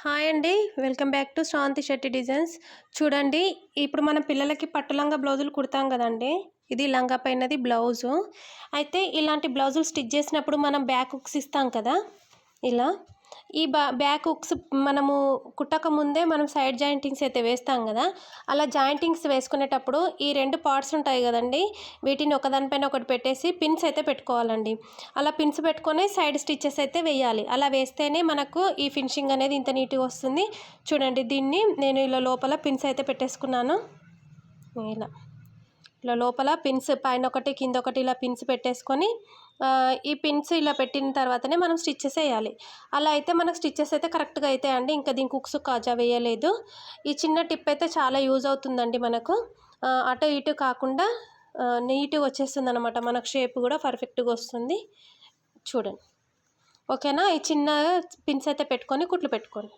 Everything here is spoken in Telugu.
హాయ్ అండి. Welcome back to Shranti Shetty designs. చూడండి ఇప్పుడు మనం పిల్లలకి పట్టు లంగా బ్లౌజులు కుడతాం కదండి. ఇది లంగా పైనది బ్లౌజు. అయితే ఇలాంటి బ్లౌజులు స్టిచ్ చేసినప్పుడు మనం బ్యాక్ ఉక్స్ ఇస్తాం కదా. ఇలా. ఈ బా బ్యాక్ హుక్స్ మనము కుట్టక ముందే మనం సైడ్ జాయింటింగ్స్ అయితే వేస్తాం కదా అలా జాయింటింగ్స్ వేసుకునేటప్పుడు ఈ రెండు పార్ట్స్ ఉంటాయి కదండి వీటిని ఒకదానిపైన ఒకటి పెట్టేసి పిన్స్ అయితే పెట్టుకోవాలండి. అలా పిన్స్ పెట్టుకొని సైడ్ స్టిచ్చెస్ అయితే వేయాలి. అలా వేస్తేనే మనకు ఈ ఫినిషింగ్ అనేది ఇంత నీట్గా వస్తుంది. చూడండి దీన్ని నేను ఇలా లోపల పిన్స్ అయితే పెట్టేసుకున్నాను. ఇలా ఇలా లోపల పిన్స్ పైన ఒకటి కింద ఒకటి ఇలా పిన్స్ పెట్టేసుకొని ఈ పిన్స్ ఇలా పెట్టిన తర్వాతనే మనం స్టిచ్చెస్ వేయాలి. అలా అయితే మనకు స్టిచ్చెస్ అయితే కరెక్ట్గా అయితే అండి ఇంకా దీనికి కుక్స్ కాజా వేయలేదు. ఈ చిన్న టిప్ అయితే చాలా యూజ్ అవుతుందండి మనకు. అటు ఇటు కాకుండా నీట్గా వచ్చేస్తుంది అనమాట మనకు షేప్ కూడా పర్ఫెక్ట్గా వస్తుంది. చూడండి. ఓకేనా? ఈ చిన్న పిన్స్ అయితే పెట్టుకొని కుట్లు పెట్టుకోండి.